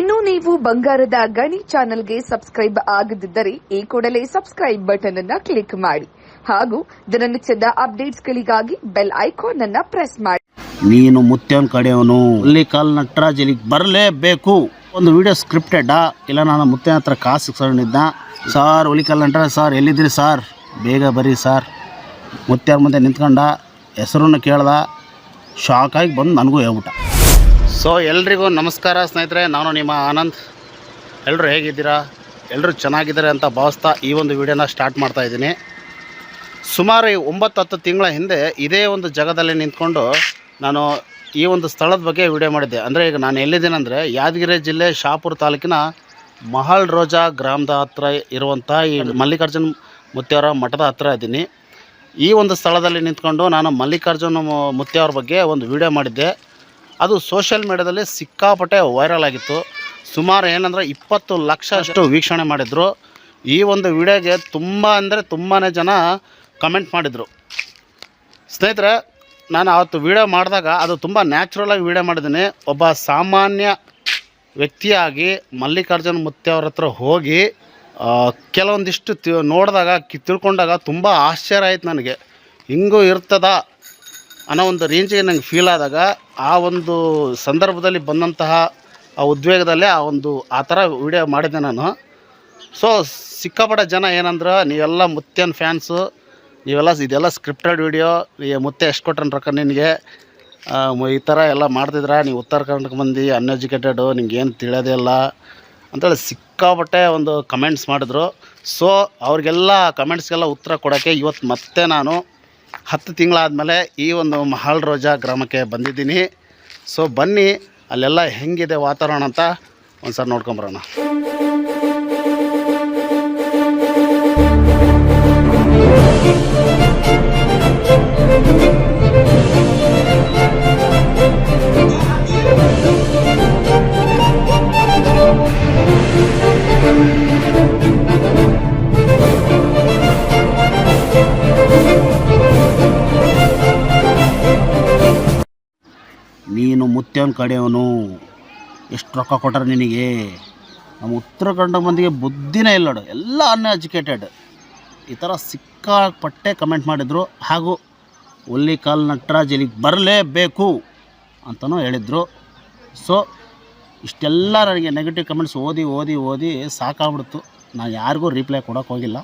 ಇನ್ನು ನೀವು ಬಂಗಾರದ ಗಣಿ ಚಾನೆಲ್ಗೆ ಸಬ್ಸ್ಕ್ರೈಬ್ ಆಗದಿದ್ದರೆ ಈ ಕೂಡಲೇ ಸಬ್ಸ್ಕ್ರೈಬ್ ಬಟನ್ ಅನ್ನ ಕ್ಲಿಕ್ ಮಾಡಿ ಹಾಗೂ ದಿನನಿತ್ಯದ ಅಪ್ಡೇಟ್ಸ್ಗಳಿಗಾಗಿ ಬೆಲ್ ಐಕಾನ್ ಅನ್ನ ಪ್ರೆಸ್ ಮಾಡಿ. ನೀನು ಮುತ್ಯನ್ ಕಡೆಯವನು. ಅಲ್ಲಿ ಕಾಲ್ ನಟರಾಜ್ ಇಲ್ಲಿಗೆ ಬರಲೇಬೇಕು. ಒಂದು ವಿಡಿಯೋ ಸ್ಕ್ರಿಪ್ಟೆಡ್ ಇಲ್ಲ, ನಾನು ಮುತ್ಯನ ಹತ್ರ ಕಾಸು ಸಿಕ್ಸೋಣಿದ್ದ ಸಾರ್ ಹುಲಿಕಲ್ ನಟರಾಜ್ ಸರ್, ಎಲ್ಲಿದ್ದೀರಿ ಸರ್? ಬೇಗ ಬರ್ರಿ ಸರ್. ಮುತ್ಯಾರ ಮುಂದೆ ನಿಂತ್ಕೊಂಡ, ಹೆಸರನ್ನು ಕೇಳ್ದ ಶಾಕಾಗಿ ಬಂದು ನನಗೂ ಹೇಳ್ಬಿಟ್ಟ. ಸೊ ಎಲ್ರಿಗೂ ನಮಸ್ಕಾರ ಸ್ನೇಹಿತರೆ, ನಾನು ನಿಮ್ಮ ಆನಂದ್. ಎಲ್ಲರೂ ಹೇಗಿದ್ದೀರಾ? ಎಲ್ಲರೂ ಚೆನ್ನಾಗಿದ್ದಾರೆ ಅಂತ ಭಾವಿಸ್ತಾ ಈ ಒಂದು ವಿಡಿಯೋನ ಸ್ಟಾರ್ಟ್ ಮಾಡ್ತಾ ಇದ್ದೀನಿ. ಸುಮಾರು ಒಂಬತ್ತು ಹತ್ತು ತಿಂಗಳ ಹಿಂದೆ ಇದೇ ಒಂದು ಜಾಗದಲ್ಲಿ ನಿಂತ್ಕೊಂಡು ನಾನು ಈ ಒಂದು ಸ್ಥಳದ ಬಗ್ಗೆ ವಿಡಿಯೋ ಮಾಡಿದ್ದೆ. ಅಂದರೆ ಈಗ ನಾನು ಎಲ್ಲಿದ್ದೀನಂದರೆ ಯಾದಗಿರಿ ಜಿಲ್ಲೆ ಶಾಪುರ ತಾಲೂಕಿನ ಮಹಲ್ ರೋಜಾ ಗ್ರಾಮದ ಹತ್ರ ಇರುವಂಥ ಈ ಮಲ್ಲಿಕಾರ್ಜುನ ಮುತ್ಯಾರ ಮಠದ ಹತ್ರ ಇದ್ದೀನಿ. ಈ ಒಂದು ಸ್ಥಳದಲ್ಲಿ ನಿಂತ್ಕೊಂಡು ನಾನು ಮಲ್ಲಿಕಾರ್ಜುನ ಮು- ಬಗ್ಗೆ ಒಂದು ವಿಡಿಯೋ ಮಾಡಿದ್ದೆ. ಅದು ಸೋಷಿಯಲ್ ಮೀಡ್ಯಾದಲ್ಲಿ ಸಿಕ್ಕಾಪಟ್ಟೆ ವೈರಲ್ ಆಗಿತ್ತು. ಸುಮಾರು ಏನಂದರೆ ಇಪ್ಪತ್ತು ಲಕ್ಷ ಅಷ್ಟು ವೀಕ್ಷಣೆ ಮಾಡಿದರು. ಈ ಒಂದು ವಿಡಿಯೋಗೆ ತುಂಬ ಅಂದರೆ ತುಂಬಾ ಜನ ಕಮೆಂಟ್ ಮಾಡಿದರು. ಸ್ನೇಹಿತರೆ, ನಾನು ಆವತ್ತು ವಿಡಿಯೋ ಮಾಡಿದಾಗ ಅದು ತುಂಬ ನ್ಯಾಚುರಲಾಗಿ ವೀಡಿಯೋ ಮಾಡಿದ್ದೀನಿ. ಒಬ್ಬ ಸಾಮಾನ್ಯ ವ್ಯಕ್ತಿಯಾಗಿ ಮಲ್ಲಿಕಾರ್ಜುನ ಮುತ್ತೆಯವ್ರ ಹತ್ರ ಹೋಗಿ ಕೆಲವೊಂದಿಷ್ಟು ತಿ, ನೋಡಿದಾಗ ತಿಳ್ಕೊಂಡಾಗ ತುಂಬ ಆಶ್ಚರ್ಯ ಆಯ್ತು ನನಗೆ. ಹಿಂಗೂ ಇರ್ತದ? ಅನ್ನೋ ಒಂದು ರೇಂಜಿಗೆ ನಂಗೆ ಫೀಲ್ ಆದಾಗ ಆ ಒಂದು ಸಂದರ್ಭದಲ್ಲಿ ಬಂದಂತಹ ಆ ಉದ್ವೇಗದಲ್ಲೇ ಆ ಒಂದು, ಆ ಥರ ವಿಡಿಯೋ ಮಾಡಿದ್ದೆ ನಾನು. ಸೊ ಸಿಕ್ಕಾಪಟ್ಟೆ ಜನ ಏನಂದ್ರೆ, ನೀವೆಲ್ಲ ಮುತ್ಯನ್ ಫ್ಯಾನ್ಸು ನೀವೆಲ್ಲ ಇದೆಲ್ಲ ಸ್ಕ್ರಿಪ್ಟೆಡ್ ವಿಡಿಯೋ ಮುತ್ತೆ ಎಷ್ಟು ಕೊಟ್ಟನ ರೊಕ್ಕ ನಿನಗೆ? ಈ ಥರ ಎಲ್ಲ ಮಾಡ್ತಿದ್ರ? ನೀವು ಉತ್ತರ ಕರ್ನಾಟಕ ಮಂದಿ ಅನ್ಎಜುಕೇಟೆಡು ನಿಮ್ಗೆ ಏನು ತಿಳಿಯೋದೇ ಇಲ್ಲ ಅಂತೇಳಿ ಸಿಕ್ಕಾಪಟ್ಟೆ ಒಂದು ಕಮೆಂಟ್ಸ್ ಮಾಡಿದ್ರು. ಸೊ ಅವ್ರಿಗೆಲ್ಲ ಕಮೆಂಟ್ಸ್ಗೆಲ್ಲ ಉತ್ತರ ಕೊಡೋಕ್ಕೆ ಇವತ್ತು ಮತ್ತೆ ನಾನು ಹತ್ತು ತಿಂಗಳಾದಮೇಲೆ ಈ ಒಂದು ಮಹಾಲ್ ರೋಜಾ ಗ್ರಾಮಕ್ಕೆ ಬಂದಿದ್ದೀನಿ. ಸೊ ಬನ್ನಿ, ಅಲ್ಲೆಲ್ಲ ಹೆಂಗಿದೆ ವಾತಾವರಣ ಅಂತ ಒಂದು ಸಾರಿ ನೋಡ್ಕೊಂಬರೋಣ. ಮುತ್ಯನ ಕಡೆಯವನು ಎಷ್ಟು ರೊಕ್ಕ ಕೊಟ್ಟಾರೆ ನಿನಗೆ? ನಮ್ಮ ಉತ್ತರ ಕನ್ನಡ ಮಂದಿಗೆ ಬುದ್ಧಿನೇ ಇಲ್ಲ ನೋಡು. ಎಲ್ಲ ಅನ್ಎಜುಕೇಟೆಡ್ ಈ ಥರ ಸಿಕ್ಕಾಪಟ್ಟೆ ಕಮೆಂಟ್ ಮಾಡಿದರು. ಹಾಗೂ ಒಲ್ಲಿ ಕಾಲ್ ನಟರಾಜ್ ಇಲ್ಲಿಗೆ ಬರಲೇಬೇಕು ಅಂತಲೂ ಹೇಳಿದರು. ಸೊ ಇಷ್ಟೆಲ್ಲ ನನಗೆ ನೆಗೆಟಿವ್ ಕಮೆಂಟ್ಸ್ ಓದಿ ಓದಿ ಓದಿ ಸಾಕಾಗ್ಬಿಡ್ತು. ನಾನು ಯಾರಿಗೂ ರಿಪ್ಲೈ ಕೊಡೋಕೆ ಹೋಗಿಲ್ಲ.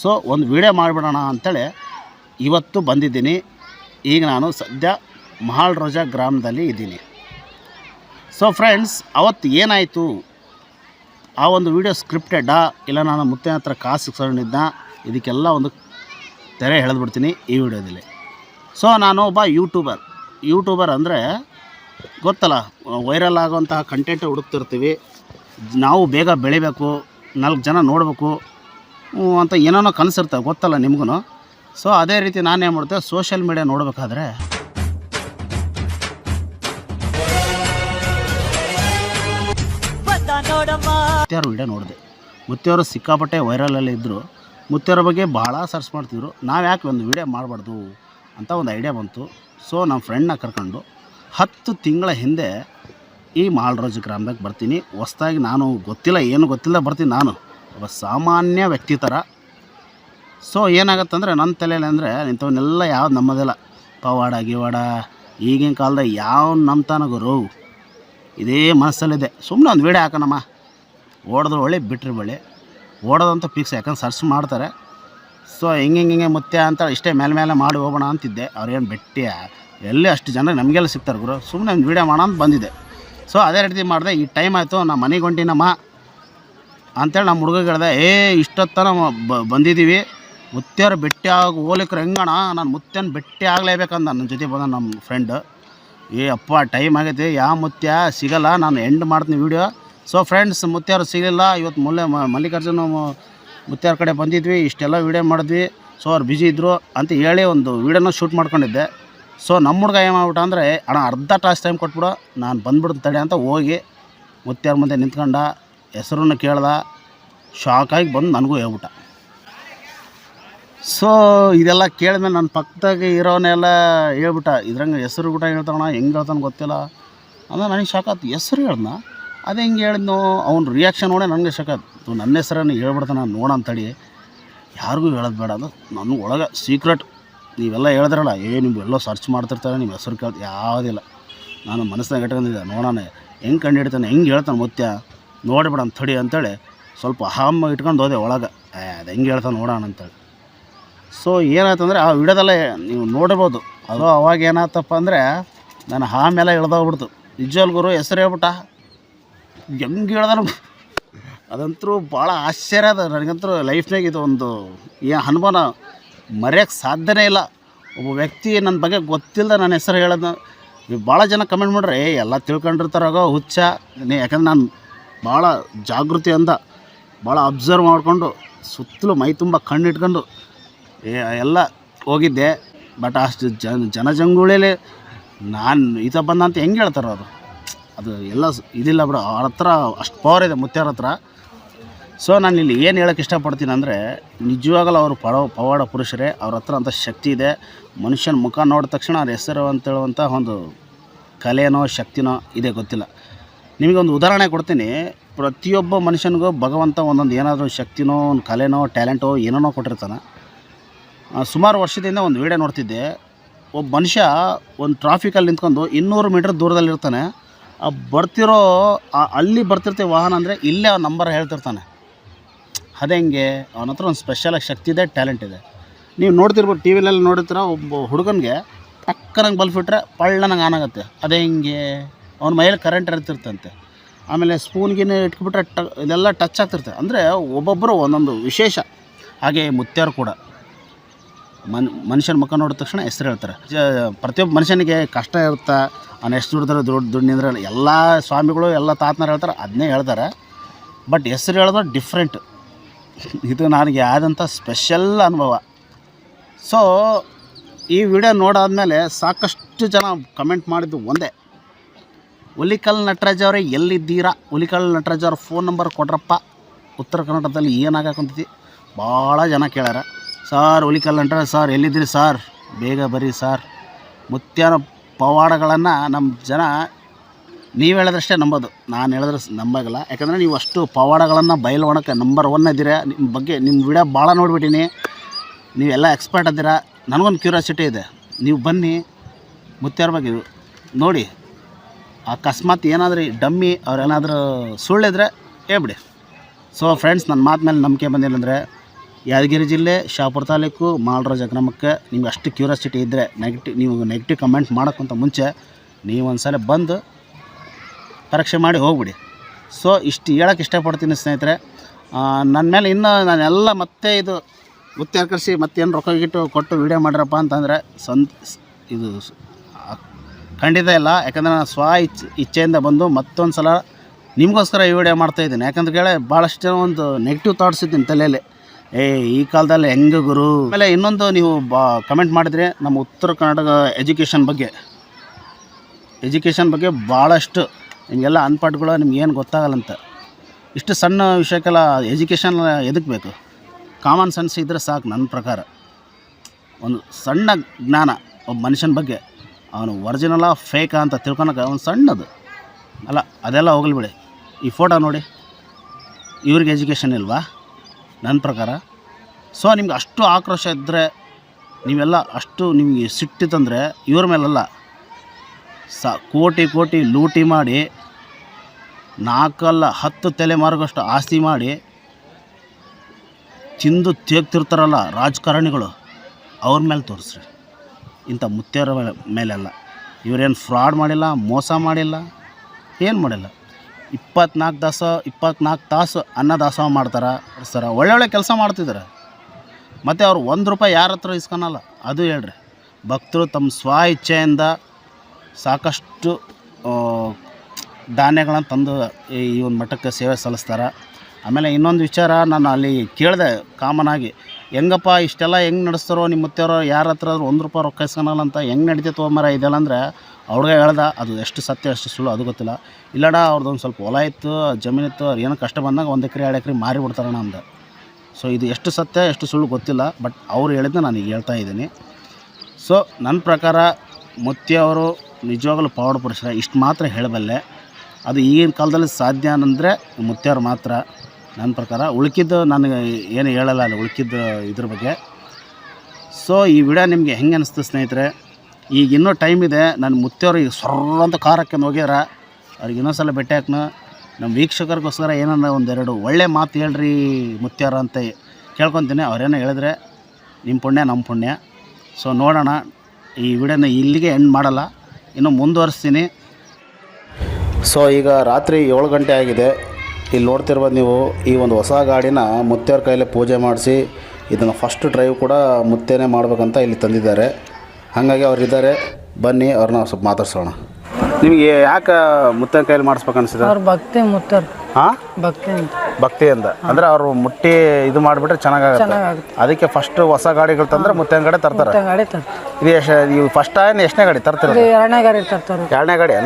ಸೊ ಒಂದು ವಿಡಿಯೋ ಮಾಡಿಬಿಡೋಣ ಅಂಥೇಳಿ ಇವತ್ತು ಬಂದಿದ್ದೀನಿ. ಈಗ ನಾನು ಸದ್ಯ ಮಹಾಲ್ ರೋಜಾ ಗ್ರಾಮದಲ್ಲಿ ಇದ್ದೀನಿ. ಸೊ ಫ್ರೆಂಡ್ಸ್ ಅವತ್ತು ಏನಾಯಿತು? ಆ ಒಂದು ವಿಡಿಯೋ ಸ್ಕ್ರಿಪ್ಟೆಡ್ಡಾ ಇಲ್ಲ, ನಾನು ಮುತ್ತೆ ಹತ್ರ ಕಾಸು ಸಿಕ್ಸೋಣಿದ್ದ ಇದಕ್ಕೆಲ್ಲ ಒಂದು ತೆರೆ ಹೇಳಿದ್ಬಿಡ್ತೀನಿ ಈ ವಿಡಿಯೋದಲ್ಲಿ ಸೊ ನಾನು ಒಬ್ಬ ಯೂಟ್ಯೂಬರ್ ಯೂಟ್ಯೂಬರ್ ಅಂದರೆ, ಗೊತ್ತಲ್ಲ ವೈರಲ್ ಆಗುವಂತಹ ಕಂಟೆಂಟ್ ಹುಡುಕ್ತಿರ್ತೀವಿ. ನಾವು ಬೇಗ ಬೆಳಿಬೇಕು, ನಾಲ್ಕು ಜನ ನೋಡಬೇಕು ಅಂತ ಏನೇನೋ ಕನಸಿರ್ತವೆ, ಗೊತ್ತಲ್ಲ ನಿಮಗೂ ಸೊ ಅದೇ ರೀತಿ ನಾನೇನು ಮಾಡ್ತೆ ಸೋಷಿಯಲ್ ಮೀಡಿಯಾ ನೋಡಬೇಕಾದ್ರೆ ಮುತ್ಯಾರು ವಿಡಿಯೋ ನೋಡಿದೆ. ಮುತ್ತೆಯವರು ಸಿಕ್ಕಾಪಟ್ಟೆ ವೈರಲಲ್ಲಿ ಇದ್ದರು ಮುತ್ತೆಯವ್ರ ಬಗ್ಗೆ ಭಾಳ ಸರ್ಚ್ ಮಾಡ್ತಿದ್ರು. ನಾವು ಯಾಕೆ ಒಂದು ವಿಡಿಯೋ ಮಾಡಬಾರ್ದು ಅಂತ ಒಂದು ಐಡಿಯಾ ಬಂತು. ಸೊ ನಮ್ಮ ಫ್ರೆಂಡ್ನ ಕರ್ಕೊಂಡು ಹತ್ತು ತಿಂಗಳ ಹಿಂದೆ ಈ ಮಾಲ್ರೋಜ್ ಗ್ರಾಮದಾಗ ಬರ್ತೀನಿ. ಹೊಸ್ದಾಗಿ ನಾನು ಗೊತ್ತಿಲ್ಲ, ಏನು ಗೊತ್ತಿಲ್ಲ, ಬರ್ತೀನಿ ನಾನು. ಒಬ್ಬ ಸಾಮಾನ್ಯ ವ್ಯಕ್ತಿ ಥರ ಸೊ ಏನಾಗತ್ತಂದರೆ ನನ್ನ ತಲೆಯಲ್ಲಿ ಅಂದರೆ ಇಂಥವನ್ನೆಲ್ಲ ಯಾವ್ದು ನಮ್ಮದೆಲ್ಲ. ಪವಾಡ, ಗಿವಾಡ, ಈಗಿನ ಕಾಲದಾಗ ಯಾವ ನಂಬ್ತಾನ ಗುರು ಇದೇ ಮನಸ್ಸಲ್ಲಿದೆ. ಸುಮ್ಮನೆ ಒಂದು ವೀಡಿಯೋ ಹಾಕೋಣಮ್ಮ. ಓಡಿದ್ರೆ ಒಳ್ಳೆ ಬಿಟ್ಟರೆ ಬಳ್ಳಿ. ಓಡೋದಂತ ಫಿಕ್ಸ್ ಯಾಕಂದ್ರೆ ಸರ್ಚ್ ಮಾಡ್ತಾರೆ. ಸೊ ಹಿಂಗೆ ಹಿಂಗೆ ಮುತ್ಯ ಅಂತ ಇಷ್ಟೇ ಮೇಲೆ ಮೇಲೆ ಮಾಡಿ ಹೋಗೋಣ ಅಂತಿದ್ದೆ. ಅವ್ರೇನು ಬೆಟ್ಟಿಯ ಎಲ್ಲಿ ಅಷ್ಟು ಜನ ನಮಗೆಲ್ಲ ಸಿಗ್ತಾರೆ ಗುರು. ಸುಮ್ಮನೆ ಒಂದು ವೀಡಿಯೋ ಮಾಡೋಣ ಅಂತ ಬಂದಿದ್ದೆ. ಸೊ ಅದೇ ರೀತಿ ಮಾಡಿದೆ. ಈ ಟೈಮ್ ಆಯಿತು ನಮ್ಮ ಮನೆಗೆ ಹೊಂಟಿನಮ್ಮ ಅಂತೇಳಿ ನಮ್ಮ ಹುಡುಗ ಹೇಳ್ದೆ, ಏ, ಇಷ್ಟೊತ್ತನ ಬಂದಿದ್ದೀವಿ ಮುತ್ಯಾರ ಭೇಟಿ ಆಗಿ ಹೋಲಿಕ್ರೆ ಹೆಂಗಣ ನಾನು ಮುತ್ತೇನು ಭೇಟಿ ಆಗಲೇಬೇಕಂದ. ನನ್ನ ಜೊತೆ ಬಂದ ನಮ್ಮ ಫ್ರೆಂಡ್ ಏ, ಅಪ್ಪ ಟೈಮ್ ಆಗೈತಿ. ಯಾವ ಮುತ್ಯ? ಸಿಗಲ್ಲ. ನಾನು ಎಂಡ್ ಮಾಡ್ತೀನಿ ವೀಡಿಯೋ ಸೊ ಫ್ರೆಂಡ್ಸ್ ಮುತ್ಯಾರು ಸಿಗಲಿಲ್ಲ. ಇವತ್ತು ಮುಲ್ಲೆ ಮ- ಮಲ್ಲಿಕಾರ್ಜುನ ಮುತ್ಯಾರ ಕಡೆ ಬಂದಿದ್ವಿ, ಇಷ್ಟೆಲ್ಲ ವೀಡಿಯೋ ಮಾಡಿದ್ವಿ. ಸೊ ಅವ್ರು ಬ್ಯುಸಿ ಇದ್ದರು ಅಂತ ಹೇಳಿ ಒಂದು ವೀಡಿಯೋನ ಶೂಟ್ ಮಾಡ್ಕೊಂಡಿದ್ದೆ. ಸೊ ನಮ್ಮ ಹುಡುಗ ಏನು ಅಂದರೆ, ಅಣ್ಣ, ಅರ್ಧ ಟಾಸ್ ಟೈಮ್ ಕೊಟ್ಬಿಡು, ನಾನು ಬಂದ್ಬಿಡ್ತು ತಡೆ ಅಂತ ಹೋಗಿ ಮುತ್ಯಾರ ಮುಂದೆ ನಿಂತ್ಕೊಂಡ, ಹೆಸರನ್ನು ಕೇಳ್ದ ಶಾಕಾಗಿ ಬಂದು ನನಗೂ ಹೇಳ್ಬಿಟ್ಟ. ಸೊ ಇದೆಲ್ಲ ಕೇಳಿದ್ಮೇಲೆ ನನ್ನ ಪಕ್ಕದಾಗೆ ಇರೋನೆಲ್ಲ ಹೇಳ್ಬಿಟ್ಟ. ಇದ್ರಂಗೆ ಹೆಸರು ಕೂಡ ಹೇಳ್ತಾವಣ್ಣ ಹೆಂಗೆ ಹೇಳ್ತಾನೆ ಗೊತ್ತಿಲ್ಲ. ಅಂದ್ರೆ ನನಗೆ ಶಾಕ್ ಆಯ್ತು ಹೆಸರು ಹೇಳ್ದ ಅದು ಹೆಂಗೆ ಹೇಳಿದ್ನೋ, ಅವ್ನ ರಿಯಾಕ್ಷನ್ ನೋಡೇ ನನಗೆ ಸಕತ್ತು ನನ್ನ ಹೆಸರನ್ನು ಹೇಳ್ಬಿಡ್ತಾನೆ ನಾನು ಅಂತಡಿ ಯಾರಿಗೂ ಹೇಳೋದು ಬೇಡ. ಅದು ನನ್ನ ಒಳಗೆ ಸೀಕ್ರೆಟ್ ನೀವೆಲ್ಲ ಹೇಳಿದ್ರಲ್ಲ, ಏ ನೀವು ಎಲ್ಲೋ ಸರ್ಚ್ ಮಾಡ್ತಿರ್ತಾರೆ, ನಿಮ್ಮ ಹೆಸರು ಕೇಳ್ತು ಯಾವುದಿಲ್ಲ ನಾನು ಮನಸ್ಸಿನಾಗ ಇಟ್ಕೊಂಡಿದ್ದೆ ನೋಡೋಣ ಹೆಂಗೆ ಕಂಡು ಹೆಂಗೆ ಹೇಳ್ತಾನೆ ಮುತ್ಯ? ನೋಡಿಬಿಡ ತಡಿ ಅಂತೇಳಿ ಸ್ವಲ್ಪ ಅಹಮ್ಮ ಇಟ್ಕೊಂಡು ಹೋದೆ ಒಳಗೆ. ಅದು ಹೆಂಗೆ ಹೇಳ್ತಾನೆ ನೋಡೋಣ ಅಂತೇಳಿ. ಸೊ ಏನಾಯ್ತಂದ್ರೆ ಆ ವಿಡಿಯೋದಲ್ಲೇ ನೀವು ನೋಡಿರ್ಬೋದು. ಅದು ಅವಾಗ ಏನಾಯ್ತಪ್ಪ ಅಂದರೆ ನಾನು ಆಮೇಲೆ ಇಳ್ದೋಗ್ಬಿಡ್ತು. ನಿಜವಾಲ್ ಗುರು, ಹೆಸರು ಹೇಳ್ಬಿಟ್ಟ. ಹೆಂಗೆ ಹೇಳಿದ್ರು? ಅದಂತರೂ ಭಾಳ ಆಶ್ಚರ್ಯ ಅದ. ನನಗಂತೂ ಲೈಫ್ನಾಗ ಇದು ಒಂದು ಈ ಅನುಭವನ ಮರೆಯೋಕ್ಕೆ ಸಾಧ್ಯನೇ ಇಲ್ಲ. ಒಬ್ಬ ವ್ಯಕ್ತಿ ನನ್ನ ಬಗ್ಗೆ ಗೊತ್ತಿಲ್ಲದ ನನ್ನ ಹೆಸರು ಹೇಳೋದು ಭಾಳ ಜನ ಕಮೆಂಟ್ ಮಾಡ್ರಿ "ಏ, ಎಲ್ಲ ತಿಳ್ಕೊಂಡಿರ್ತಾರಾಗೋ ಹುಚ್ಚ. ನೀ ಯಾಕಂದ್ರೆ ನಾನು ಭಾಳ ಜಾಗೃತಿ ಅಂದ. ಭಾಳ ಅಬ್ಸರ್ವ್ ಮಾಡಿಕೊಂಡು ಸುತ್ತಲೂ ಮೈ ತುಂಬ ಕಣ್ಣು ಇಟ್ಕೊಂಡು ಏ ಎಲ್ಲ ಹೋಗಿದ್ದೆ. ಬಟ್ ಅಷ್ಟು ಜನ ಜನಜಂಗುಳಿಲಿ ನಾನು ಈತ ಬಂದ ಅಂತ ಹೆಂಗೆ ಹೇಳ್ತಾರೋ ಅವರು ಅದು ಎಲ್ಲ ಇದಿಲ್ಲ ಬಿಡು ಅವ್ರ ಹತ್ರ ಅಷ್ಟು ಪವರ್ ಇದೆ ಮುತ್ಯಾರ ಹತ್ರ. ಸೊ ನಾನು ಇಲ್ಲಿ ಏನು ಹೇಳೋಕ್ಕೆ ಇಷ್ಟಪಡ್ತೀನಿ ಅಂದರೆ, ನಿಜವಾಗಲೂ ಅವರು ಪಡ ಪವಾಡ ಪುರುಷರೇ, ಅವ್ರ ಹತ್ರ ಅಂಥ ಶಕ್ತಿ ಇದೆ. ಮನುಷ್ಯನ ಮುಖ ನೋಡಿದ ತಕ್ಷಣ ಅವ್ರ ಹೆಸರು ಅಂತೇಳುವಂಥ ಒಂದು ಕಲೆಯೋ ಶಕ್ತಿನೋ ಇದೆ ಗೊತ್ತಿಲ್ಲ. ನಿಮಗೊಂದು ಉದಾಹರಣೆ ಕೊಡ್ತೀನಿ. ಪ್ರತಿಯೊಬ್ಬ ಮನುಷ್ಯನಿಗೂ ಭಗವಂತ ಒಂದೊಂದು ಏನಾದರೂ ಶಕ್ತಿನೋ, ಒಂದು ಕಲೆನೋ, ಟ್ಯಾಲೆಂಟೋ ಏನೇನೋ ಕೊಟ್ಟಿರ್ತಾನೆ. ಸುಮಾರು ವರ್ಷದಿಂದ ಒಂದು ವಿಡಿಯೋ ನೋಡ್ತಿದ್ದೆ. ಒಬ್ಬ ಮನುಷ್ಯ ಒಂದು ಟ್ರಾಫಿಕಲ್ಲಿ ನಿಂತ್ಕೊಂಡು ಇನ್ನೂರು ಮೀಟ್ರ್ ದೂರದಲ್ಲಿರ್ತಾನೆ. ಬರ್ತಿರೋ ಅಲ್ಲಿ ಬರ್ತಿರ್ತೆ ವಾಹನ ಅಂದರೆ ಇಲ್ಲೇ ಆ ನಂಬರ್ ಹೇಳ್ತಿರ್ತಾನೆ. ಅದೇಂಗೆ ಅವನ ಹತ್ರ ಒಂದು ಸ್ಪೆಷಲಾಗಿ ಶಕ್ತಿ ಇದೆ ಟ್ಯಾಲೆಂಟ್ ಇದೆ. ನೀವು ನೋಡ್ತಿರ್ಬೋದು ಟಿ ವಿಲೆಲ್ಲ ನೋಡಿರ್ತೀರ ಒಬ್ಬ ಹುಡುಗನಿಗೆ, ಪಕ್ಕನಂಗೆ ಬಲ್ಫ್ ಇಟ್ಟರೆ ಪಳ್ಳನಂಗೆ ಆನ್ ಆಗುತ್ತೆ. ಅದೇ ಹಿಂಗೆ ಅವ್ನ ಮೈಯಲ್ಲಿ ಕರೆಂಟ್ ಇರ್ತಿರ್ತಂತೆ. ಆಮೇಲೆ ಸ್ಪೂನ್ಗಿನ ಇಟ್ಕೊಬಿಟ್ರೆ ಟ ಇದೆಲ್ಲ ಟಚ್ ಆಗ್ತಿರ್ತೆ ಅಂದರೆ ಒಬ್ಬೊಬ್ಬರು ಒಂದೊಂದು ವಿಶೇಷ. ಹಾಗೆ ಮುತ್ಯಾರು ಕೂಡ. ಮನ್, ಮನುಷ್ಯನ ಮುಖ ನೋಡಿದ ತಕ್ಷಣ ಹೆಸರು ಹೇಳ್ತಾರೆ. ಜ, ಪ್ರತಿಯೊಬ್ಬ ಮನುಷ್ಯನಿಗೆ ಕಷ್ಟ ಇರುತ್ತೆ, ಅವ್ನು ಎಷ್ಟು ದುಡಿದ್ರೆ ದುಡ್ಡು ದುಡ್ಡು ನಿಂದ್ರೆ ಎಲ್ಲ ಸ್ವಾಮಿಗಳು, ಎಲ್ಲ ತಾತನರು ಹೇಳ್ತಾರೆ ಅದನ್ನೇ ಹೇಳ್ತಾರೆ. ಬಟ್ ಹೆಸರು ಹೇಳೋದು ಡಿಫ್ರೆಂಟ್ ಇದು ನನಗೆ ಆದಂಥ ಸ್ಪೆಷಲ್ ಅನುಭವ. ಸೊ ಈ ವಿಡಿಯೋ ನೋಡಾದಮೇಲೆ ಸಾಕಷ್ಟು ಜನ ಕಮೆಂಟ್ ಮಾಡಿದ್ದು ಒಂದೇ. ಹುಲಿಕಲ್ ನಟರಾಜ್ ಅವರೇ, ಎಲ್ಲಿದ್ದೀರಾ? ಹುಲಿಕಲ್ ನಟರಾಜ್ ಅವ್ರ ಫೋನ್ ನಂಬರ್ ಕೊಡ್ರಪ್ಪ. ಉತ್ತರ ಕರ್ನಾಟಕದಲ್ಲಿ ಏನಾಗಕ್ಕಂತೈತಿ ಭಾಳ ಜನ ಕೇಳ್ಯಾರ. ಸಾರ್ ಹುಲಿಕಲ್ ಅಂಟ್ರೆ ಸಾರ್ ಎಲ್ಲಿದ್ದೀರಿ ಸಾರ್? ಬೇಗ ಬರ್ರಿ ಸಾರ್. ಮುತ್ಯಾನ ಪವಾಡಗಳನ್ನು ನಮ್ಮ ಜನ ನೀವು ಹೇಳಿದ್ರಷ್ಟೇ ನಂಬೋದು. ನಾನು ಹೇಳಿದ್ರೆ ನಂಬಾಗಲ್ಲ. ಯಾಕಂದರೆ ನೀವು ಅಷ್ಟು ಪವಾಡಗಳನ್ನು ಬಯಲುವಣಕ್ಕೆ ನಂಬರ್ ಒನ್ ಇದ್ದೀರಾ ನಿಮ್ಮ ಬಗ್ಗೆ ನಿಮ್ಮ ವಿಡಿಯೋ ಭಾಳ ನೋಡ್ಬಿಟ್ಟಿನಿ ನೀವೆಲ್ಲ ಎಕ್ಸ್ಪರ್ಟ್ ಇದ್ದೀರಾ ನನಗೊಂದು ಕ್ಯೂರಿಯಾಸಿಟಿ ಇದೆ. ನೀವು ಬನ್ನಿ. ಮುತ್ಯಾರ ಬಗ್ಗೆ ನೋಡಿ. ಅಕಸ್ಮಾತ್ ಏನಾದರೂ ಡಮ್ಮಿ ಅವ್ರೇನಾದರೂ ಸುಳ್ಳಿದ್ರೆ ಹೇಳ್ಬಿಡಿ. ಸೊ ಫ್ರೆಂಡ್ಸ್ ನನ್ನ ಮಾತು ಮೇಲೆ ನಂಬಿಕೆ ಬಂದಿಲ್ಲ ಅಂದರೆ ಯಾದಗಿರಿ ಜಿಲ್ಲೆ, ಶಾಪುರ ತಾಲೂಕು ಮಾಲ್ರಾಜ ಗ್ರಾಮಕ್ಕೆ ನಿಮ್ಗೆ ಅಷ್ಟು ಕ್ಯೂರಿಯಾಸಿಟಿ ಇದ್ದರೆ ನೆಗೆಟಿವ್ ನೀವು ನೆಗೆಟಿವ್ ಕಮೆಂಟ್ ಮಾಡೋಕ್ಕಂತ ಮುಂಚೆ ನೀವು ಒಂದು ಸಲ ಬಂದು ಪರೀಕ್ಷೆ ಮಾಡಿ ಹೋಗ್ಬಿಡಿ. ಸೊ ಇಷ್ಟು ಹೇಳೋಕ್ಕೆ ಇಷ್ಟಪಡ್ತೀನಿ ಸ್ನೇಹಿತರೆ. ನನ್ನ ಮೇಲೆ ಇನ್ನೂ ನಾನೆಲ್ಲ ಮತ್ತೆ ಇದು ಗುತ್ತಿ ಮತ್ತೆ ಏನು ರೊಕ್ಕ ಗಿಟ್ಟು ಕೊಟ್ಟು ವೀಡಿಯೋ ಮಾಡಿರಪ್ಪ ಅಂತಂದರೆ ಸ್ವಂತ ಇದು ಖಂಡಿತ ಇಲ್ಲ. ಯಾಕಂದರೆ ನಾನು ಸ್ವ ಇಚ್, ಇಚ್ಛೆಯಿಂದ ಬಂದು ಮತ್ತೊಂದು ಸಲ ನಿಮಗೋಸ್ಕರ ಈ ವಿಡಿಯೋ ಮಾಡ್ತಾಯಿದ್ದೀನಿ ಯಾಕಂದ್ರೆ ಕೇಳಿ ಭಾಳಷ್ಟು ಒಂದು ನೆಗೆಟಿವ್ ಥಾಟ್ಸ್ ಇದ್ದೀನಿ ತಲೆಯಲ್ಲಿ. ಏ, ಈ ಕಾಲದಲ್ಲಿ ಹೆಂಗೆ ಗುರು? ಆಮೇಲೆ ಇನ್ನೊಂದು ನೀವು ಬಾ ಕಮೆಂಟ್ ಮಾಡಿದ್ರೆ ನಮ್ಮ ಉತ್ತರ ಕರ್ನಾಟಕ ಎಜುಕೇಷನ್ ಬಗ್ಗೆ. ಎಜುಕೇಷನ್ ಬಗ್ಗೆ ಭಾಳಷ್ಟು ಹಿಂಗೆಲ್ಲ ಅನ್ಪಾಠಗಳು ನಿಮ್ಗೇನು ಗೊತ್ತಾಗಲ್ಲಂತ. ಇಷ್ಟು ಸಣ್ಣ ವಿಷಯಕ್ಕೆಲ್ಲ ಎಜುಕೇಷನ್ ಎದಕ್ಕೆ ಬೇಕು? ಕಾಮನ್ ಸೆನ್ಸ್ ಇದ್ದರೆ ಸಾಕು ನನ್ನ ಪ್ರಕಾರ. ಒಂದು ಸಣ್ಣ ಜ್ಞಾನ ಒಬ್ಬ ಮನುಷ್ಯನ ಬಗ್ಗೆ, ಅವನು ಒರಿಜಿನಲ ಫೇಕಾ ಅಂತ ತಿಳ್ಕೊಳಕ್ಕೆ ಅವನು ಸಣ್ಣದು. ಅಲ್ಲ, ಅದೆಲ್ಲ ಹೋಗಲಿ ಬಿಡಿ. ಈ ಫೋಟೋ ನೋಡಿ. ಇವ್ರಿಗೆ ಎಜುಕೇಷನ್ ಇಲ್ವಾ? ನನ್ನ ಪ್ರಕಾರ. ಸೊ ನಿಮ್ಗೆ ಅಷ್ಟು ಆಕ್ರೋಶ ಇದ್ದರೆ ನೀವೆಲ್ಲ ಅಷ್ಟು ನಿಮಗೆ ಸಿಟ್ಟಿತ್ತಂದರೆ ಇವ್ರ ಮೇಲೆಲ್ಲ. ಸ, ಕೋಟಿ ಕೋಟಿ ಲೂಟಿ ಮಾಡಿ, ನಾಲ್ಕಲ್ಲ ಹತ್ತು ತಲೆಮಾರುಗಷ್ಟು ಆಸ್ತಿ ಮಾಡಿ, ತಿಂದು ತೇಗ್ತಿರ್ತಾರಲ್ಲ ರಾಜಕಾರಣಿಗಳು, ಅವ್ರ ಮೇಲೆ ತೋರಿಸ್ರಿ. ಇಂಥ ಮುತ್ಯಾರ ಮೇಲೆ ಮೇಲೆಲ್ಲ. ಇವರೇನು ಫ್ರಾಡ್ ಮಾಡಿಲ್ಲ, ಮೋಸ ಮಾಡಿಲ್ಲ, ಏನು ಮಾಡಿಲ್ಲ. ಇಪ್ಪತ್ನಾಲ್ಕು ದಾಸ, ಇಪ್ಪತ್ನಾಲ್ಕು ತಾಸು ಅನ್ನ ದಾಸೋಹ ಮಾಡ್ತಾರೆ. ಸರ, ಒಳ್ಳೊಳ್ಳೆ ಕೆಲಸ ಮಾಡ್ತಿದ್ದಾರೆ ಮತ್ತು ಅವ್ರು ಒಂದು ರೂಪಾಯಿ ಯಾರ ಹತ್ರ ಇಸ್ಕೊಳಲ್ಲ ಅದು ಹೇಳ್ರಿ. ಭಕ್ತರು ತಮ್ಮ ಸ್ವ ಇಚ್ಛೆಯಿಂದ ಸಾಕಷ್ಟು ಧಾನ್ಯಗಳನ್ನು ತಂದು ಈ ಒಂದು ಮಠಕ್ಕೆ ಸೇವೆ ಸಲ್ಲಿಸ್ತಾರೆ. ಆಮೇಲೆ ಇನ್ನೊಂದು ವಿಚಾರ ನಾನು ಅಲ್ಲಿ ಕೇಳಿದೆ ಕಾಮನಾಗಿ. ಹೆಂಗಪ್ಪ, ಇಷ್ಟೆಲ್ಲ ಹೆಂಗೆ ನಡೆಸ್ತಾರೋ ನಿಮ್ಮ ಮುತ್ತೆಯವರು ಯಾರ ಹತ್ರ ಒಂದು ರೂಪಾಯಿ ರೊಕ್ಕ ಇಸ್ಕೊಳಲ್ಲ ಅಂತ ಹೆಂಗೆ ನಡೀತೈತೆ ಮರ, ಇದೆಲ್ಲ ಅಂದರೆ ಅವ್ರಿಗೆ ಹೇಳ್ದ, ಅದು ಎಷ್ಟು ಸತ್ಯ, ಎಷ್ಟು ಸುಳ್ಳು, ಅದು ಗೊತ್ತಿಲ್ಲ. ಇಲ್ಲಡ ಅವ್ರದ್ದು ಒಂದು ಸ್ವಲ್ಪ ಹೊಲ ಇತ್ತು ಜಮೀನಿತ್ತು ಅವ್ರು ಏನೋ ಕಷ್ಟ ಬಂದಾಗ ಒಂದು ಎಕರೆ, ಎರಡು ಎಕರೆ ಮಾರಿ ಬಿಡ್ತಾರೆ ಅಂದ ಸೊ ಇದು ಎಷ್ಟು ಸತ್ಯ, ಎಷ್ಟು ಸುಳ್ಳು ಗೊತ್ತಿಲ್ಲ ಬಟ್ ಅವ್ರು ಹೇಳಿದ್ದು ನಾನು ಈಗ ಹೇಳ್ತಾ ಇದ್ದೀನಿ. ಸೊ ನನ್ನ ಪ್ರಕಾರ ಮುತ್ಯ ಅವರು ನಿಜವಾಗಲೂ ಪವಾಡ ಪುರುಷರ, ಇಷ್ಟು ಮಾತ್ರ ಹೇಳಬಲ್ಲೆ. ಅದು ಈಗಿನ ಕಾಲದಲ್ಲಿ ಸಾಧ್ಯ ಅಂದರೆ ಮುತ್ಯಾರು ಮಾತ್ರ. ನನ್ನ ಪ್ರಕಾರ ಉಳ್ಕಿದ್ದು ನನಗೆ ಏನು ಹೇಳಲ್ಲ ಅಲ್ಲಿ ಉಳ್ಕಿದ್ದು ಇದ್ರ ಬಗ್ಗೆ. ಸೊ ಈ ವಿಡಿಯೋ ನಿಮಗೆ ಹೆಂಗೆ ಅನಿಸ್ತು ಸ್ನೇಹಿತರೆ? ಈಗ ಇನ್ನೂ ಟೈಮ್ ಇದೆ. ನನ್ನ ಮುತ್ತೆಯವರು ಈಗ ಸೊರ್ರ ಅಂತ ಕಾರ್ ಹಾಕ್ಕೊಂಡು ಹೋಗ್ಯಾರ. ಅವ್ರಿಗೆ ಇನ್ನೊಂದ್ಸಲ ಭೇಟಿ ಹಾಕ್ನ. ನಮ್ಮ ವೀಕ್ಷಕರಿಗೋಸ್ಕರ ಏನನ್ನ ಒಂದೆರಡು ಒಳ್ಳೆ ಮಾತು ಹೇಳ್ರಿ ಮುತ್ತೆಯವ್ರ ಅಂತ ಕೇಳ್ಕೊತೀನಿ. ಅವ್ರೇನೋ ಹೇಳಿದ್ರೆ ನಿಮ್ಮ ಪುಣ್ಯ ನಮ್ಮ ಪುಣ್ಯ. ಸೊ ನೋಡೋಣ. ಈ ವಿಡಿಯೋನ ಇಲ್ಲಿಗೆ ಎಂಡ್ ಮಾಡಲ್ಲ. ಇನ್ನು ಮುಂದುವರಿಸ್ತೀನಿ. ಸೊ ಈಗ ರಾತ್ರಿ ಏಳು ಗಂಟೆ ಆಗಿದೆ. ಇಲ್ಲಿ ನೋಡ್ತಿರ್ಬೋದು ನೀವು ಈ ಒಂದು ಹೊಸ ಗಾಡಿನ ಮುತ್ತೆಯವ್ರ ಕೈಯಲ್ಲಿ ಪೂಜೆ ಮಾಡಿಸಿ, ಇದನ್ನು ಫಸ್ಟ್ ಡ್ರೈವ್ ಕೂಡ ಮುತ್ತೇನೆ ಮಾಡಬೇಕಂತ ಇಲ್ಲಿ ತಂದಿದ್ದಾರೆ. ಹಾಗಾಗಿ ಅವ್ರು ಇದ್ದಾರೆ ಬನ್ನಿ ಅವ್ರನ್ನ ಸ್ವಲ್ಪ ಮಾತಾಡ್ಸೋಣ. ನಿಮಗೆ ಯಾಕೆ ಮುತ್ತನ ಕೈಯಲ್ಲಿ ಮಾಡಿಸ್ಬೇಕು ಅನಿಸಿದ ಅವ್ರ ಭಕ್ತಿ ಮುತ್ತರ್. ಹಾಂ? ಭಕ್ತಿ ಅಂತ. ಭಕ್ತಿಯಿಂದ ಅಂದ್ರೆ ಅವರು ಮುಟ್ಟಿ ಇದು ಮಾಡಿಬಿಟ್ರೆ ಚೆನ್ನಾಗಾಗುತ್ತೆ. ಚೆನ್ನಾಗಾಗುತ್ತೆ. ಅದಕ್ಕೆ ಫಸ್ಟ್ ಹೊಸ ಗಾಡಿಗಳು ತಂದ್ರೆ ಮುತ್ತನ ಗಾಡಿ ತರ್ತಾರೆ. ಮುತ್ತ ಗಾಡಿ ತರ್ ಇದು ಎಷ್ಟು ಫಸ್ಟ್ ಏನು ಎಷ್ಟನೇ ಗಾಡಿ ತರ್ತೀರ ಇದು ಎರಡನೇ ಗಾಡಿ ತರ್ತಾರೆ. ಎರಡನೇ ಗಾಡಿ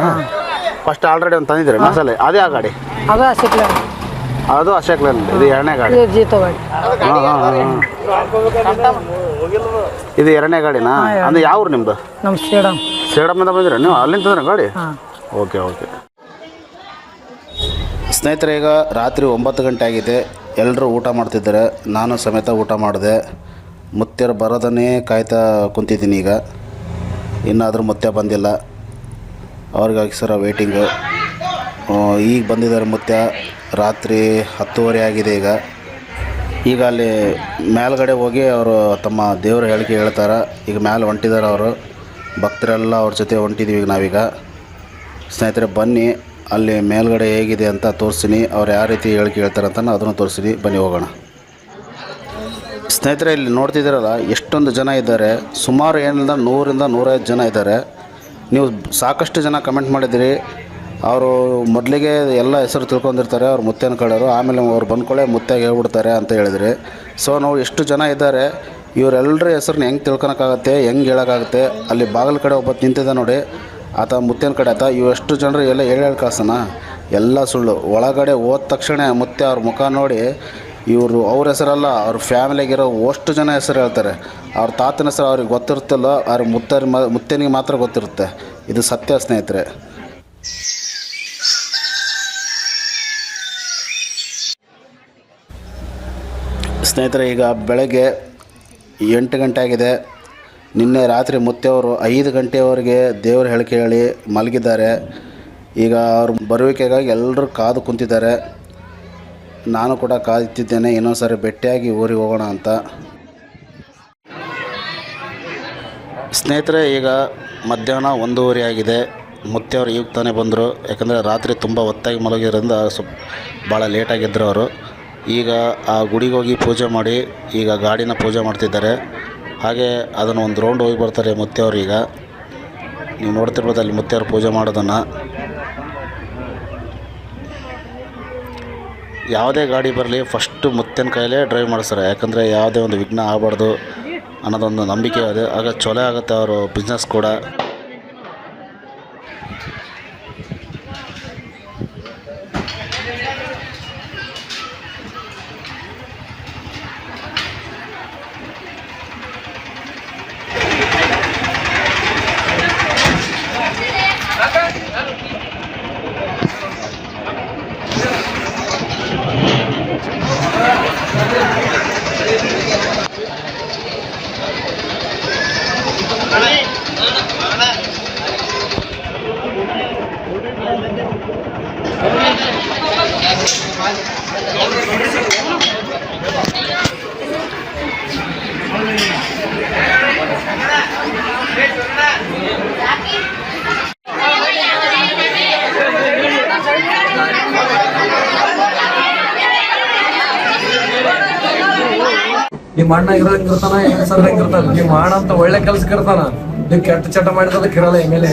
ಫಸ್ಟ್ ಆಲ್ರೆಡಿ ಒಂದು ತಂದಿದ್ದೀರಿ ಮಸಾಲೆ. ಅದೇ ಆ ಗಾಡಿ? ಅದು ಹಸಿಕ್ಲ ಅದು ಅಶೋಕ್ಲನ್ ಇದು ಎರಡನೇ ಗಾಡಿ. ಇದು ಜೀತ ಗಾಡಿ. ಹಾಂ ಇದು ಎರಡನೇ ಗಾಡಿನಾ? ಅಂದ್ರೆ ಯಾವ ಊರು ನಿಮ್ಮದು ನಮ್ಮ ಶ್ರೀಡಮ್ ಸೇಡಮ್ಮಿಂದ ಬಂದಿರ ನೀವು? ಅಲ್ಲಿಂದ ತಂದ್ರೆ ಗಾಡಿ? Okay okay. ಸ್ನೇಹಿತರೆ ಈಗ ರಾತ್ರಿ ಒಂಬತ್ತು ಗಂಟೆ ಆಗಿದೆ. ಎಲ್ಲರೂ ಊಟ ಮಾಡ್ತಿದ್ದಾರೆ. ನಾನು ಸಮೇತ ಊಟ ಮಾಡಿದೆ. ಮುತ್ತೆರು ಬರೋದನ್ನೇ ಕಾಯ್ತಾ ಕುಂತಿದ್ದೀನಿ ಈಗ. ಇನ್ನಾದರೂ ಮುತ್ತೆ ಬಂದಿಲ್ಲ. ಅವ್ರಿಗಾಗಿ ಸರ ವೇಟಿಂಗು ಈಗ ಬಂದಿದ್ದಾರೆ ಮುತ್ಯ. ರಾತ್ರಿ ಹತ್ತುವರೆ ಆಗಿದೆ ಈಗ. ಈಗ ಅಲ್ಲಿ ಮೇಲ್ಗಡೆ ಹೋಗಿ ಅವರು ತಮ್ಮ ದೇವರ ಹೇಳಿಕೆ ಹೇಳ್ತಾರೆ. ಈಗ ಮೇಲೆ ಹೊಂಟಿದ್ದಾರೆ ಅವರು. ಭಕ್ತರೆಲ್ಲ ಅವ್ರ ಜೊತೆ ಹೊಂಟಿದ್ದೀವಿ ಈಗ ನಾವೀಗ. ಸ್ನೇಹಿತರೆ, ಬನ್ನಿ. ಅಲ್ಲಿ ಮೇಲ್ಗಡೆ ಹೇಗಿದೆ ಅಂತ ತೋರಿಸ್ತೀನಿ ಅವ್ರು ಯಾವ ರೀತಿ ಹೇಳಿಕೆ ಹೇಳ್ತಾರೆ ಅಂತ ನಾನು ಅದನ್ನು ತೋರಿಸ್ತೀನಿ ಬನ್ನಿ ಹೋಗೋಣ. ಸ್ನೇಹಿತರೆ, ಇಲ್ಲಿ ನೋಡ್ತಿದ್ದೀರಲ್ಲ, ಎಷ್ಟೊಂದು ಜನ ಇದ್ದಾರೆ. ಸುಮಾರು ಏನಿಲ್ಲ, ನೂರಿಂದ ನೂರೈವತ್ತು ಜನ ಇದ್ದಾರೆ. ನೀವು ಸಾಕಷ್ಟು ಜನ ಕಮೆಂಟ್ ಮಾಡಿದಿರಿ. ಅವರು ಮೊದಲಿಗೆ ಎಲ್ಲ ಹೆಸರು ತಿಳ್ಕೊಂಡಿರ್ತಾರೆ, ಅವ್ರು ಮುತ್ತೇನ ಕಡೆಯವರು ಆಮೇಲೆ ಅವ್ರು ಬಂದ್ಕೊಳ್ಳೆ ಮುತ್ತಾಗಿ ಹೇಳ್ಬಿಡ್ತಾರೆ ಅಂತ ಹೇಳಿದ್ರಿ. ಸೊ ನಾವು ಎಷ್ಟು ಜನ ಇದ್ದಾರೆ. ಇವರೆಲ್ಲರ ಹೆಸ್ರನ್ನ ಹೆಂಗೆ ತಿಳ್ಕೊಳಕ್ಕಾಗತ್ತೆ, ಹೆಂಗೆ ಹೇಳೋಕ್ಕಾಗುತ್ತೆ, ಅಲ್ಲಿ ಬಾಗಿಲ ಕಡೆ ಒಬ್ಬ ನಿಂತಿದ್ದ ನೋಡಿ. ಆತ ಮುತ್ತೇನ ಕಡೆ ಆತ, ಇವೆಷ್ಟು ಜನರು ಎಲ್ಲ ಹೇಳಿ ಕಳ್ಸೋಣ ಎಲ್ಲ ಸುಳ್ಳು. ಒಳಗಡೆ ಹೋದ ತಕ್ಷಣ ಮುತ್ತೆ ಅವ್ರ ಮುಖ ನೋಡಿ, ಇವರು ಅವ್ರ ಹೆಸರಲ್ಲ, ಅವ್ರ ಫ್ಯಾಮಿಲಿಯಾಗಿರೋ ಅಷ್ಟು ಜನ ಹೆಸರು ಹೇಳ್ತಾರೆ. ಅವ್ರ ತಾತನ ಹೆಸರು ಅವ್ರಿಗೆ ಗೊತ್ತಿರುತ್ತಲ್ಲ, ಅವ್ರ ಮುತ್ತರ್ ಮುತ್ತನಿಗೆ ಮಾತ್ರ ಗೊತ್ತಿರುತ್ತೆ. ಇದು ಸತ್ಯ ಸ್ನೇಹಿತರೆ. ಸ್ನೇಹಿತರೆ, ಈಗ ಬೆಳಗ್ಗೆ ಎಂಟು ಗಂಟೆ ಆಗಿದೆ ನಿನ್ನೆ ರಾತ್ರಿ ಮುತ್ತೆಯವರು ಐದು ಗಂಟೆಯವರೆಗೆ ದೇವರು ಹೇಳಿಕೆ ಹೇಳಿ ಮಲಗಿದ್ದಾರೆ. ಈಗ ಅವ್ರ ಬರುವಿಕೆಗಾಗಿ ಎಲ್ಲರೂ ಕಾದು ಕುಂತಿದ್ದಾರೆ. ನಾನು ಕೂಡ ಕಾದಿತ್ತಿದ್ದೇನೆ ಇನ್ನೊಂದು ಸಾರಿ ಭೇಟಿಯಾಗಿ ಊರಿಗೆ ಹೋಗೋಣ ಅಂತ. ಸ್ನೇಹಿತರೆ, ಈಗ ಮಧ್ಯಾಹ್ನ ಒಂದೂವರೆ ಆಗಿದೆ. ಮುತ್ತೆಯವರು ಈಗ ತಾನೇ ಬಂದರು. ಯಾಕಂದರೆ ರಾತ್ರಿ ತುಂಬ ಹೊತ್ತಾಗಿ ಮಲಗಿರೋದ್ರಿಂದ ಸ್ವಲ್ಪ ಭಾಳ ಲೇಟಾಗಿದ್ದರು ಅವರು. ಈಗ ಆ ಗುಡಿಗೆ ಹೋಗಿ ಪೂಜೆ ಮಾಡಿ ಈಗ ಗಾಡಿನ ಪೂಜೆ ಮಾಡ್ತಿದ್ದಾರೆ. ಹಾಗೆ ಅದನ್ನು ಒಂದು ರೌಂಡ್ ಹೋಗಿ ಬರ್ತಾರೆ ಮುತ್ತೆಯವರು ಈಗ. ನೀವು ನೋಡ್ತಿರ್ಬೋದು ಅಲ್ಲಿ ಮುತ್ತೆಯವರು ಪೂಜೆ ಮಾಡೋದನ್ನು. ಯಾವುದೇ ಗಾಡಿ ಬರಲಿ ಫಸ್ಟು ಮುತ್ತಿನ ಕೈಲೇ ಡ್ರೈವ್ ಮಾಡಿಸ್ತಾರೆ. ಯಾಕಂದರೆ ಯಾವುದೇ ಒಂದು ವಿಘ್ನ ಆಗಬಾರ್ದು ಅನ್ನೋದೊಂದು ನಂಬಿಕೆ ಇದೆ. ಆಗ ಚೊಲೋ ಆಗುತ್ತೆ ಅವರು ಬಿಸ್ನೆಸ್ ಕೂಡ. ನಿಮ್ಮ ಅಣ್ಣ ಇರೋದಂಗ್ ಇರ್ತಾನ ಹೆಂಗಸರ್ದಂಗ್ ಇರ್ತಾನ ನಿಮ್ಮ ಅಣ್ಣ ಅಂತ ಒಳ್ಳೆ ಕೆಲ್ಸಕ್ಕೆ ಇರ್ತಾನ ನೀವು ಕೆಟ್ಟ ಚಟ ಮಾಡಿದ್ರೆ ಇರಲ್ಲ ಎಂ ಎಲ್